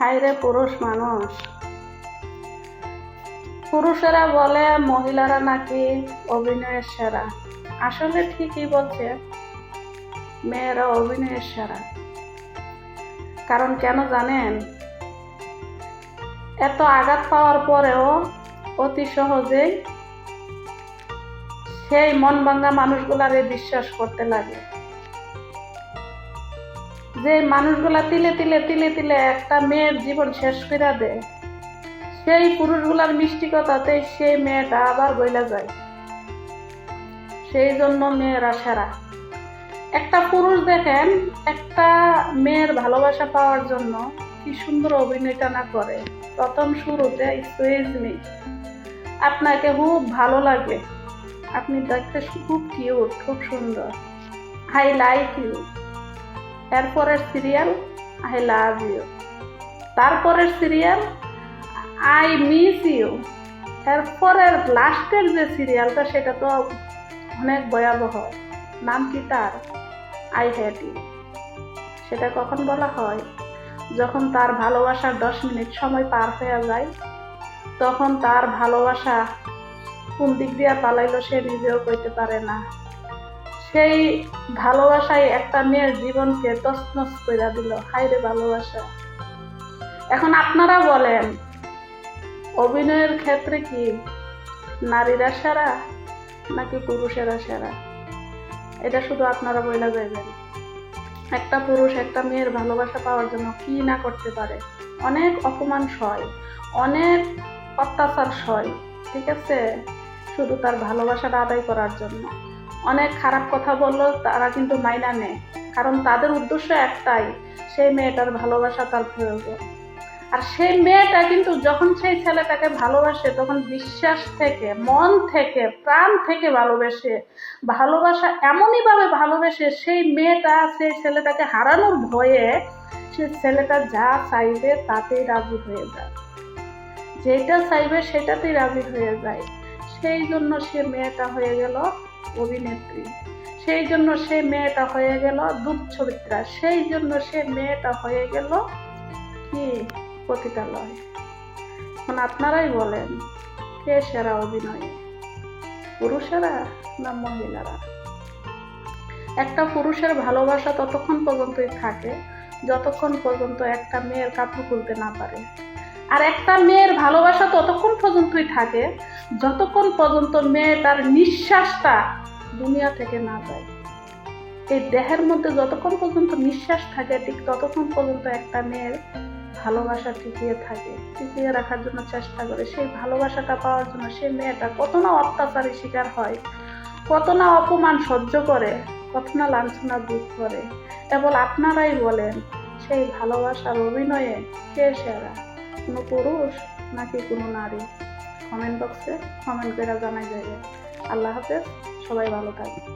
হাইরে পুরুষ মানুষ। পুরুষেরা বলে, মহিলারা নাকি অভিনয়ের সেরা। আসলে ঠিকই বলছে, মেয়েরা অভিনয়ের সেরা। কারণ কেন জানেন? এত আঘাত পাওয়ার পরেও অতি সহজেই সেই মন ভাঙ্গা মানুষগুলারে বিশ্বাস করতে লাগে। যে মানুষগুলা তিলে তিলে তিলে তিলে একটা মেয়ের জীবন শেষ করে দেয়, সেই পুরুষগুলার মিষ্টিকতাতে সেই মেয়েটা আবার গইলা যায়। সেই জন্য মেয়েরা সেরা। একটা পুরুষ দেখেন, একটা মেয়ের ভালোবাসা পাওয়ার জন্য কি সুন্দর অভিনয়টা না করে। প্রথম শুরুতে মি আপনাকে খুব ভালো লাগে। আপনি দেখতে খুব কিউট খুব সুন্দর। আই লাইক ইউ এরপরের সিরিয়াল আই লাভ ইউ তারপরের সিরিয়াল আই মিস ইউ এরপরের লাস্টের যে সিরিয়ালটা সেটা তো অনেক ভয়াবহ। নাম কি তার? আই হ্যাট ইউ সেটা কখন বলা হয়? যখন তার ভালোবাসার দশ মিনিট সময় পার হয়ে যায়, তখন তার ভালোবাসা কোন দিক দিয়ে পালাইলো সে নিজেও কইতে পারে না। সেই ভালোবাসায় একটা মেয়ের জীবনকে তছনছ করে দিল। হাইরে ভালোবাসা। এখন আপনারা বলেন, অভিনয়ের ক্ষেত্রে কি নারীরা সেরা নাকি পুরুষেরা সেরা? এটা শুধু আপনারা বইলা যাবেন একটা পুরুষ একটা মেয়ের ভালোবাসা পাওয়ার জন্য কি না করতে পারে? অনেক অপমান সয় অনেক অত্যাচার সয় ঠিক আছে? শুধু তার ভালোবাসাটা আদায় করার জন্য। অনেক খারাপ কথা বলল, তারা কিন্তু মাইনা নেয়। কারণ তাদের উদ্দেশ্য একটাই, সেই মেয়েটার ভালোবাসা তার প্রয়োজন। আর সেই মেয়েটা কিন্তু যখন সেই ছেলেটাকে ভালোবাসে, তখন বিশ্বাস থেকে, মন থেকে, প্রাণ থেকে ভালোবেসে, ভালোবাসা এমনইভাবে ভালোবেসে সেই মেয়েটা, সেই ছেলেটাকে হারানোর ভয়ে সে ছেলেটা যা চাইবে তাতেই রাজি হয়ে যায়। যেটা চাইবে সেটাতেই রাজি হয়ে যায়। সেই জন্য সে মেয়েটা হয়ে গেল। অভিনেত্রী। সেই জন্য সে মেয়েটা হয়ে গেল দুচ্ছরিত্রা সেই জন্য সে মেয়েটা হয়ে গেল কি? পতিতালয়। এখন আপনারাই বলেন, কে সেরা অভিনয়ে? পুরুষেরা না মহিলারা? একটা পুরুষের ভালোবাসা ততক্ষণ পর্যন্তই থাকে, যতক্ষণ পর্যন্ত একটা মেয়ের কাপড় খুলতে না পারে। আর একটা মেয়ের ভালোবাসা ততক্ষণ পর্যন্তই থাকে, যতক্ষণ পর্যন্ত মেয়ে তার নিঃশ্বাসটা দুনিয়া থেকে না যায়। এই দেহের মধ্যে যতক্ষণ পর্যন্ত নিঃশ্বাস থাকে, ঠিক ততক্ষণ পর্যন্ত একটা মেয়ের ভালোবাসা টিকিয়ে থাকে। টিকিয়ে রাখার জন্য চেষ্টা করে। সেই ভালোবাসাটা পাওয়ার জন্য সেই মেয়েটা কত না অত্যাচারের শিকার হয়, কত না অপমান সহ্য করে, কত না লাঞ্ছনা দুঃখ করে। কেবল আপনারাই বলেন, সেই ভালোবাসার অভিনয়ে কে সেরা? কোনো পুরুষ নাকি কোনো নারী? কমেন্ট বক্সে কমেন্ট করে জানাই যাবে। আল্লাহ হাফেজ, সবাই ভালো থাকবে